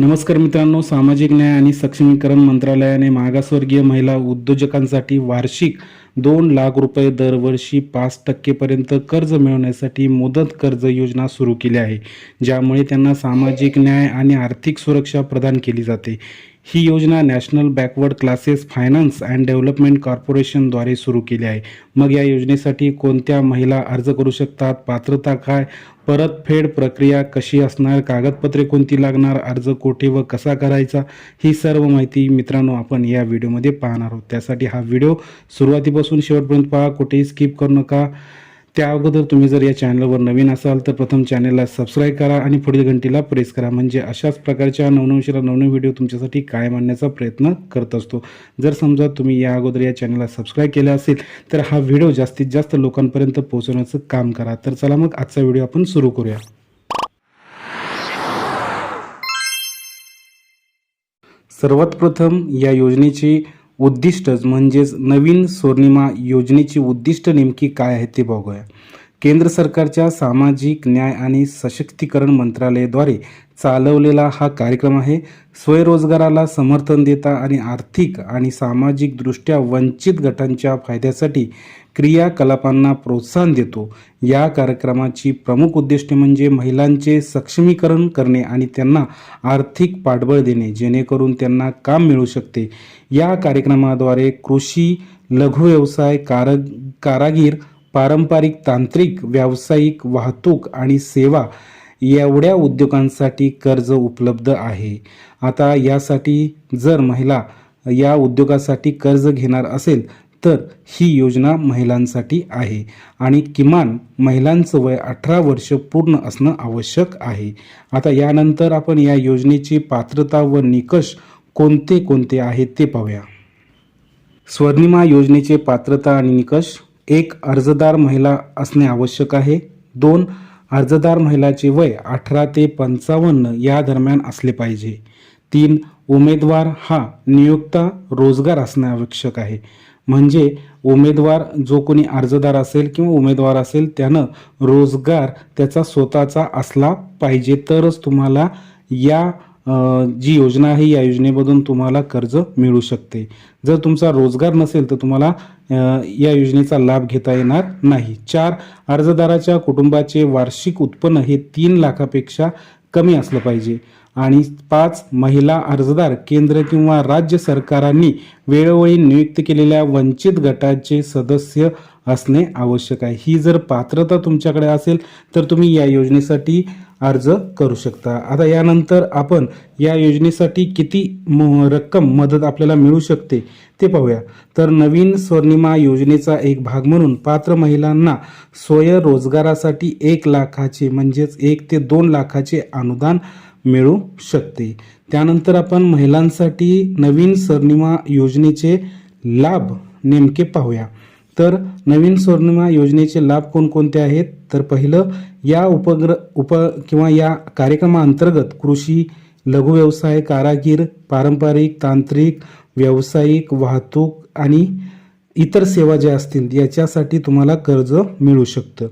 नमस्कार मित्रांनो सामाजिक न्याय आणि सक्षमीकरण मंत्रालयाने मागासवर्गीय महिला उद्योजकांसाठी वार्षिक दोन लाख रुपये दरवर्षी पाच टक्केपर्यंत कर्ज मिळवण्यासाठी मुदत कर्ज योजना सुरू केली आहे ज्यामुळे त्यांना सामाजिक न्याय आणि आर्थिक सुरक्षा प्रदान केली जाते. ही योजना national backward classes finance and development कॉर्पोरेशनद्वारे सुरू केली आहे. मग या योजनेसाठी कोणत्या महिला अर्ज करू शकतात? पात्रता काय? परतफेड प्रक्रिया कशी असणार? कागदपत्रे कोणती लागणार? अर्ज कोठे व कसा करायचा? ही सर्व माहिती मित्रांनो आपण या व्हिडिओमध्ये पाहणार आहोत. त्यासाठी हा व्हिडिओ सुरुवातीपासून शेवटपर्यंत पहा कुठेही स्किप करू नका. त्या अगोदर तुम्ही जर या चॅनलवर नवीन असाल तर प्रथम चॅनलला सबस्क्राईब करा आणि पुढील घंटीला प्रेस करा. म्हणजे अशाच प्रकारच्या नवनवशीला नवनवीन व्हिडिओ तुमच्यासाठी कायम आणण्याचा प्रयत्न करत असतो. जर समजा तुम्ही या अगोदर या चॅनलला सबस्क्राईब केला असेल तर हा व्हिडिओ जास्तीत जास्त लोकांपर्यंत पोहोचवण्याचं काम करा. तर चला मग आजचा व्हिडिओ आपण सुरू करूया. सर्वात प्रथम या योजनेची उद्दिष्टच म्हणजेच नवीन स्वर्णिमा योजनेची उद्दिष्ट नेमकी काय आहेत ते बघूया. केंद्र सरकारच्या सामाजिक न्याय आणि सशक्तीकरण मंत्रालयाद्वारे चालवलेला हा कार्यक्रम आहे. स्वयंरोजगाराला समर्थन देता आणि आर्थिक आणि सामाजिकदृष्ट्या वंचित गटांच्या फायद्यासाठी क्रियाकलापांना प्रोत्साहन देतो. या कार्यक्रमाची प्रमुख उद्दिष्टे म्हणजे महिलांचे सक्षमीकरण करणे आणि त्यांना आर्थिक पाठबळ देणे जेणेकरून त्यांना काम मिळू शकते. या कार्यक्रमाद्वारे कृषी लघुव्यवसाय कार कारागीर पारंपरिक तांत्रिक व्यावसायिक वाहतूक आणि सेवा एवढ्या उद्योगांसाठी कर्ज उपलब्ध आहे. आता यासाठी जर महिला या उद्योगासाठी कर्ज घेणार असेल तर ही योजना महिलांसाठी आहे आणि किमान महिलांचं वय अठरा वर्ष पूर्ण असणं आवश्यक आहे. आता यानंतर आपण या योजनेची पात्रता व निकष कोणते कोणते आहेत ते पाहूया. स्वर्णिमा योजनेचे पात्रता आणि निकष एक अर्जदार महिला असणे आवश्यक आहे. दोन अर्जदार महिलाचे वय अठरा ते पंचावन्न या दरम्यान असले पाहिजे. तीन उमेदवार हा नियुक्ता रोजगार असणे आवश्यक आहे. म्हणजे उमेदवार जो कोणी अर्जदार असेल किंवा उमेदवार असेल त्यानं रोजगार त्याचा स्वतःचा असला पाहिजे तरच तुम्हाला या जी योजना आहे या योजनेमधून तुम्हाला कर्ज मिळू शकते. जर तुमचा रोजगार नसेल तर तुम्हाला या योजनेचा लाभ घेता येणार नाही. चार अर्जदाराच्या कुटुंबाचे वार्षिक उत्पन्न हे तीन लाखापेक्षा कमी असलं पाहिजे. आणि पाच महिला अर्जदार केंद्र किंवा राज्य सरकारांनी वेळोवेळी नियुक्त केलेल्या वंचित गटाचे सदस्य असणे आवश्यक आहे. ही जर पात्रता तुमच्याकडे असेल तर तुम्ही या योजनेसाठी अर्ज करू शकता. आता यानंतर आपण या योजनेसाठी किती म- रक्कम मदत आपल्याला मिळू शकते ते पाहूया. तर नवीन स्वर्णिमा योजनेचा एक भाग म्हणून पात्र महिलांना स्वयंरोजगारासाठी एक लाखाचे म्हणजेच एक ते दोन लाखाचे अनुदान मिळू शकते. त्यानंतर आपण महिलांसाठी नवीन स्वर्णिमा योजनेचे लाभ नेमके पाहूया. तर नवीन स्वर्णिमा योजनेचे लाभ कोणकोणते आहेत? तर पहिलं या उपग्र उप किंवा या कार्यक्रमाअंतर्गत कृषी लघुव्यवसाय कारागीर पारंपरिक तांत्रिक व्यावसायिक वाहतूक आणि इतर सेवा ज्या असतील याच्यासाठी तुम्हाला कर्ज मिळू शकतं.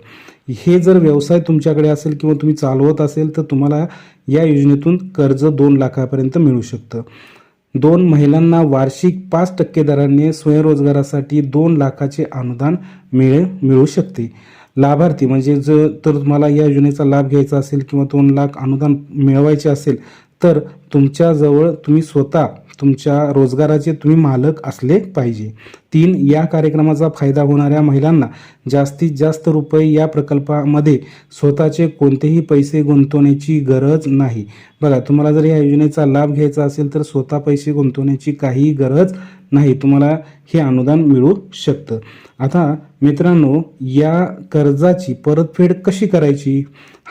हे जर व्यवसाय तुमच्याकडे असेल किंवा तुम्ही चालवत असेल तर तुम्हाला या योजनेतून कर्ज दोन लाखापर्यंत मिळू शकतं. दोन महिलांना वार्षिक पाच टक्के दराने स्वयंरोजगारासाठी दोन लाखाचे अनुदान मिळे मिळू शकते. लाभार्थी म्हणजे जर तर तुम्हाला या योजनेचा लाभ घ्यायचा असेल किंवा दोन लाख अनुदान मिळवायचे असेल तर तुमच्याजवळ तुम्ही स्वतः तुमच्या रोजगाराचे तुम्ही मालक असले पाहिजे. तीन या कार्यक्रमाचा फायदा होणाऱ्या महिलांना जास्तीत जास्त रुपये या प्रकल्पामध्ये स्वतःचे कोणतेही पैसे गुंतवण्याची गरज नाही. बघा तुम्हाला जर या योजनेचा लाभ घ्यायचा असेल तर स्वतः पैसे गुंतवण्याची काही गरज नाही तुम्हाला हे अनुदान मिळू शकतं. आता मित्रांनो या कर्जाची परतफेड कशी करायची?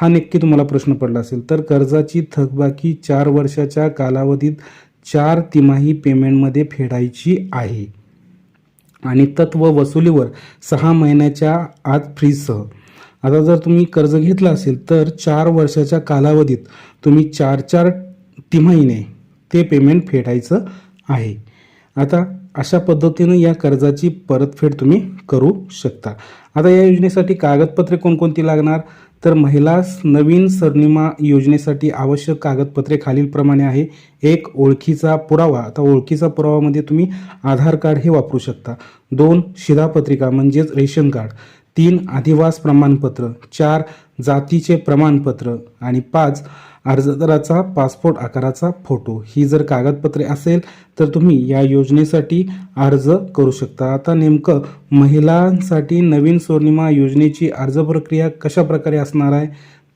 हा नक्की तुम्हाला प्रश्न पडला असेल. तर कर्जाची थकबाकी चार वर्षाच्या कालावधीत चार तिमाही पेमेंटमध्ये फेडायची आहे. आणि तत्व वसुलीवर सहा महिन्याच्या आत फ्रीजसह आता जर तुम्ही कर्ज घेतलं असेल तर चार वर्षाच्या कालावधीत तुम्ही चार चार तिमाहीने ते पेमेंट फेडायचं आहे. आता अशा पद्धतीनं या कर्जाची परतफेड तुम्ही करू शकता. आता या योजनेसाठी कागदपत्रे कोणकोणती लागणार? तर महिला नवीन सरनिमा योजनेसाठी आवश्यक कागदपत्रे खालीलप्रमाणे आहे. एक ओळखीचा पुरावा. आता ओळखीचा पुरावामध्ये तुम्ही आधार कार्ड हे वापरू शकता. दोन शिधापत्रिका म्हणजेच रेशन कार्ड. तीन अधिवास प्रमाणपत्र. चार जातीचे प्रमाणपत्र. आणि पाच अर्जदाराचा पासपोर्ट आकाराचा फोटो. ही जर कागदपत्रे असेल तर तुम्ही या योजनेसाठी अर्ज करू शकता. आता नेमकं महिलांसाठी नवीन स्वर्णिमा योजनेची अर्ज प्रक्रिया कशा प्रकारे असणार आहे?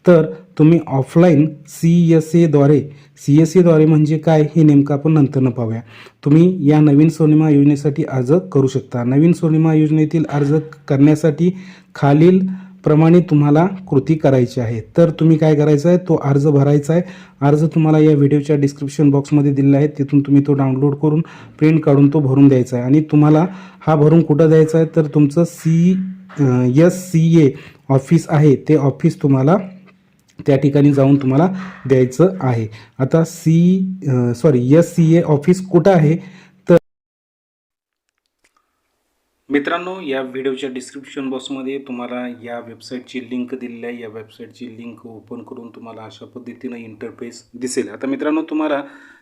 तर तुम्ही ऑफलाईन सी एस एद्वारे सी एस एद्वारे म्हणजे काय हे नेमकं आपण नंतर न पाहूया. तुम्ही या नवीन स्वर्णिमा योजनेसाठी अर्ज करू शकता. नवीन स्वर्णिमा योजनेतील अर्ज करण्यासाठी खालील प्रमाणे तुम्हाला कृती करायची आहे. तर तुम्ही काय करायचं आहे तो अर्ज भरायचा आहे. अर्ज तुम्हाला या व्हिडिओच्या डिस्क्रिप्शन बॉक्समध्ये दिलेला आहे. तिथून तुम्ही तो डाउनलोड करून प्रिंट काढून तो भरून द्यायचा आहे. आणि तुम्हाला हा भरून कुठं द्यायचा आहे? तर तुमचं C S C A office आहे. ते ऑफिस तुम्हाला त्या ठिकाणी जाऊन तुम्हाला द्यायचं आहे. आता C sorry S C A office कुठं आहे तर मित्रांनो या व्हिडिओच्या डिस्क्रिप्शन बॉक्समध्ये तुम्हाला या वेबसाईटची लिंक दिलेली आहे. या वेबसाईटची लिंक ओपन करून तुम्हाला अशा पद्धतीनं इंटरफेस दिसेल. आता मित्रांनो तुम्हाला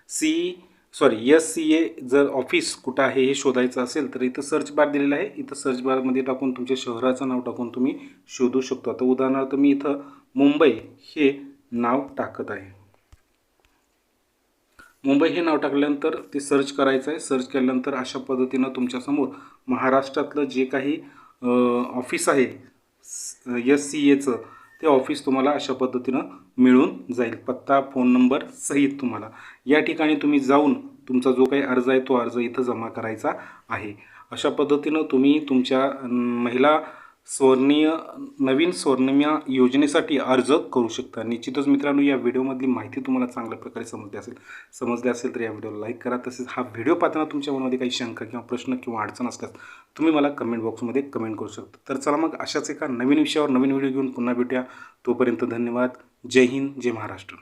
C sorry S C A जर ऑफिस कुठं आहे हे शोधायचं असेल तर इथं सर्च बार दिलेला आहे. इथं सर्च बारमध्ये टाकून तुमच्या शहराचं नाव टाकून तुम्ही शोधू शकतो. आता उदाहरणार्थ मी इथं मुंबई हे नाव टाकत आहे. मुंबई हे नाव टाकल्यानंतर ते सर्च करायचं आहे सर्च केल्यानंतर अशा पद्धतीनं तुमच्यासमोर महाराष्ट्रातलं जे काही ऑफिस आहे एस सी एचं ते ऑफिस तुम्हाला अशा पद्धतीनं मिळून जाईल. पत्ता फोन नंबर सहित तुम्हाला. या ठिकाणी तुम्ही जाऊन तुमचा जो काही अर्ज आहे तो अर्ज इथं जमा करायचा आहे. अशा पद्धतीनं तुम्ही तुमच्या महिला स्वर्णीय नवीन स्वर्णिमा योजनेसाठी अर्ज करू शकता. निश्चितच मित्रांनो या व्हिडिओमधली माहिती तुम्हाला चांगल्या प्रकारे समजली असेल समजली असेल तर या व्हिडिओला लाईक करा. तसेच हा व्हिडिओ पाहताना तुमच्या मनामध्ये काही शंका किंवा प्रश्न किंवा अडचण असल्यास तुम्ही मला कमेंट बॉक्समध्ये कमेंट करू शकता. तर चला मग अशाच एका नवीन विषयावर नवीन व्हिडिओ घेऊन पुन्हा भेटूया. तोपर्यंत धन्यवाद. जय हिंद जय महाराष्ट्र.